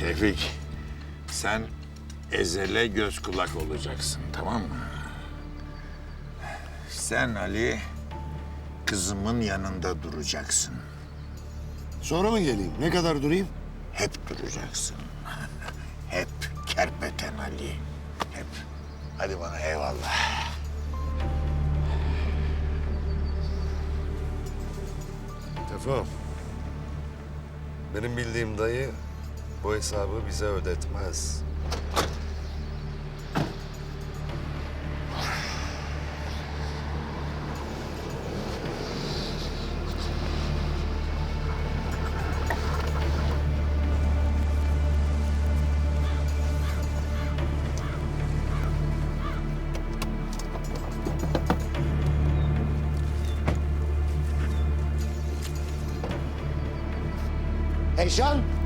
Tevfik, sen Ezel'e göz kulak olacaksın, tamam mı? Sen Ali, kızımın yanında duracaksın. Sonra mı geleyim? Ne kadar durayım? Hep duracaksın. Hep kerpeten Ali. Hep. Hadi bana eyvallah. Tefo. Benim bildiğim dayı bu hesabı bize ödetmez. Eyşan!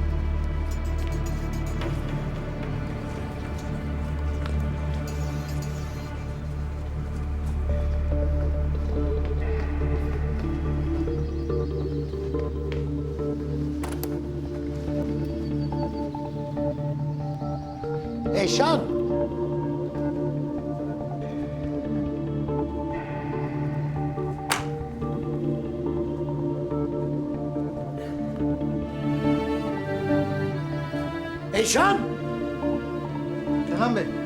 Eyşan! Eyşan! Kenan Bey.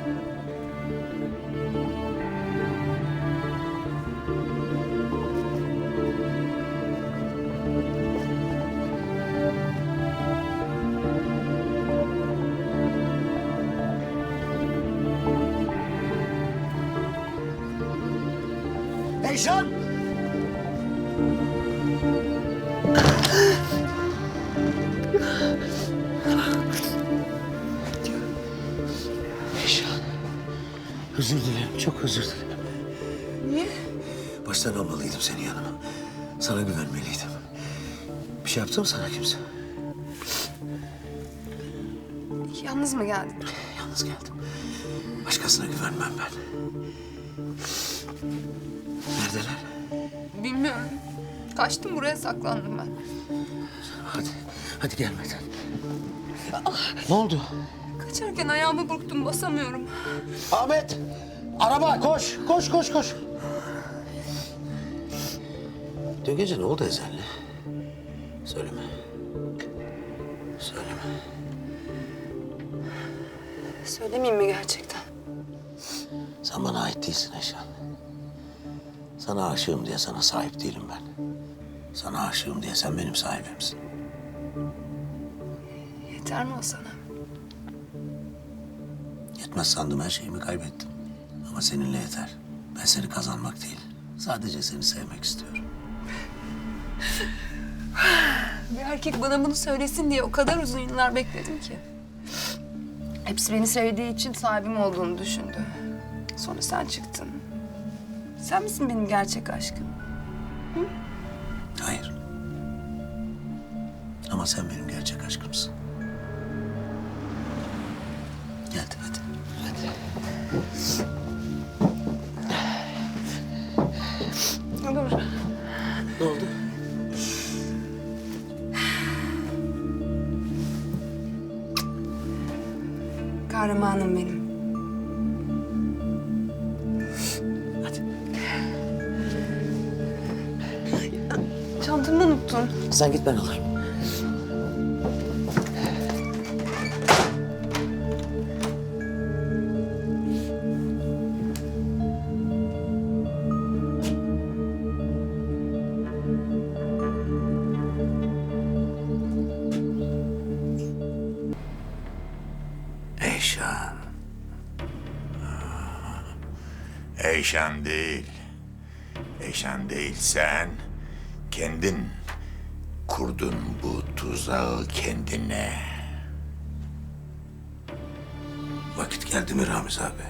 Eyşan! Eyşan. Özür dilerim, çok özür dilerim. Niye? Baştan almalıydım seni yanıma. Sana güvenmeliydim. Bir şey yaptı mı sana kimse? Yalnız mı geldin? Yalnız geldim. Başkasına güvenmem ben. Neredeler? Bilmiyorum. Kaçtım buraya saklandım ben. Hadi, hadi gelmeden. Ne oldu? Kaçarken ayağımı burktum basamıyorum. Ahmet! Araba koş, koş, koş, koş. Dün gece ne oldu Ezel'le? Söyleme. Söyleme. Söylemeyeyim mi gerçekten? Sen bana ait değilsin Eşan. Sana aşığım diye sana sahip değilim ben. Sana aşığım diye sen benim sahibimsin. Yeter mi o sana? Yetmez sandım her şeyimi kaybettim. Ama seninle yeter. Ben seni kazanmak değil, sadece seni sevmek istiyorum. Bir erkek bana bunu söylesin diye o kadar uzun yıllar bekledim ki. Hepsi beni sevdiği için sahibim olduğunu düşündü. Sonra sen çıktın. Sen misin benim gerçek aşkım? Hayır. Ama sen benim gerçek aşkımsın. Gel hadi. Hadi. Dur. Ne oldu? Kahramanım benim. Sen git ben alırım. Eyşan. Eyşan değil. Eyşan değil sen. Kendin kurdun bu tuzağı kendine. Vakit geldi mi Ramiz abi?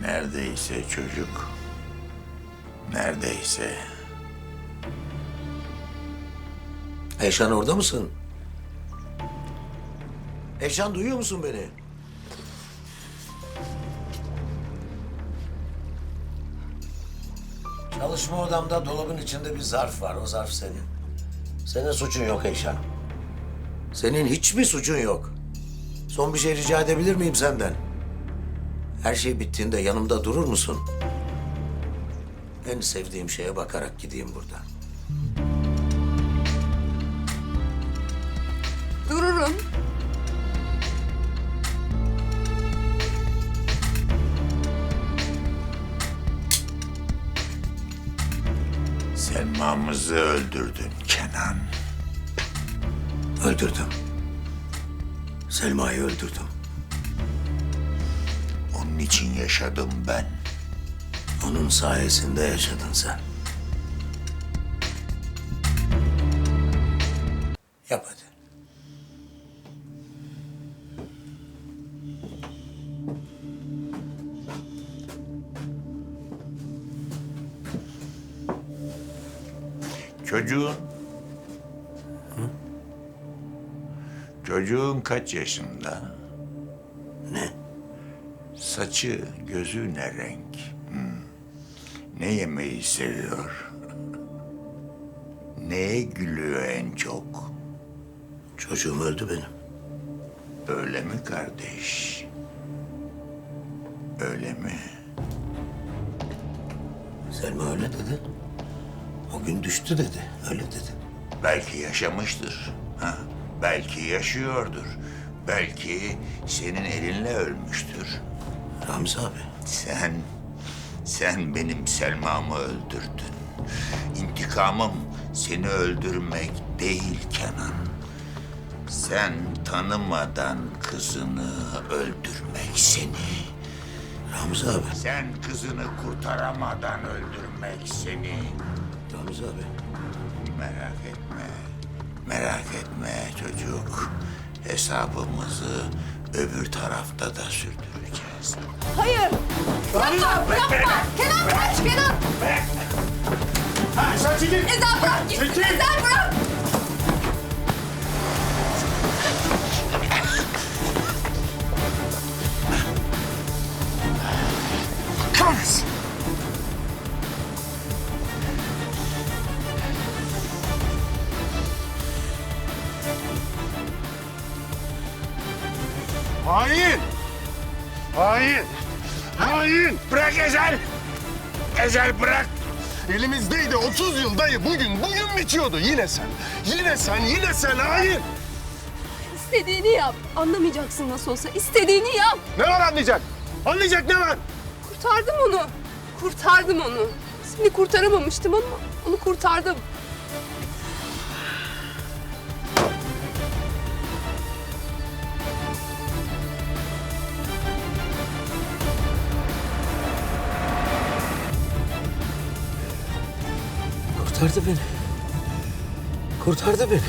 Neredeyse çocuk. Neredeyse. Eyşan orada mısın? Eyşan duyuyor musun beni? Çalışma odamda dolabın içinde bir zarf var. O zarf senin. Senin suçun yok Eyşan. Senin hiçbir suçun yok. Son bir şey rica edebilir miyim senden? Her şey bittiğinde yanımda durur musun? En sevdiğim şeye bakarak gideyim buradan. Dururum. Selma'mızı öldürdün Kenan. Öldürdüm. Selma'yı öldürdüm. Onun için yaşadım ben. Onun sayesinde yaşadın sen. Yap hadi. Çocuğun... Çocuğun kaç yaşında? Ne? Saçı, gözü ne renk? Hmm. Ne yemeği seviyor? Neye gülüyor en çok? Çocuğum öldü benim. Öyle mi kardeş? Öyle mi? Selma öyle dedi. O gün düştü dedi. Öyle dedi. Belki yaşamıştır. Ha? Belki yaşıyordur. Belki senin elinle ölmüştür. Ramzi abi. Sen, sen benim Selma'mı öldürdün. İntikamım seni öldürmek değil Kenan. Sen tanımadan kızını öldürmek seni. Ramzi abi. Sen kızını kurtaramadan öldürmek seni. Ramzi abi. Merak etme. Merak etme çocuk. Hesabımızı öbür tarafta da sürdüreceğiz. Hayır. Yapma, yapma. Kenan kaç, Kenan. sen çekil. Ezel bırak git. Ezel bırak. Hain! Hain! Hain! Bırak Ezel. Ezel bırak. Elimizdeydi 30 yıl dayı. Bugün, bugün bitiyordu. Yine sen. Yine sen, yine sen hain! İstediğini yap. Anlamayacaksın nasıl olsa. İstediğini yap. Ne var anlayacak? Anlayacak ne var? Kurtardım onu. Kurtardım onu. Seni kurtaramamıştım ama onu kurtardım. Kurtardı beni. Kurtardı beni.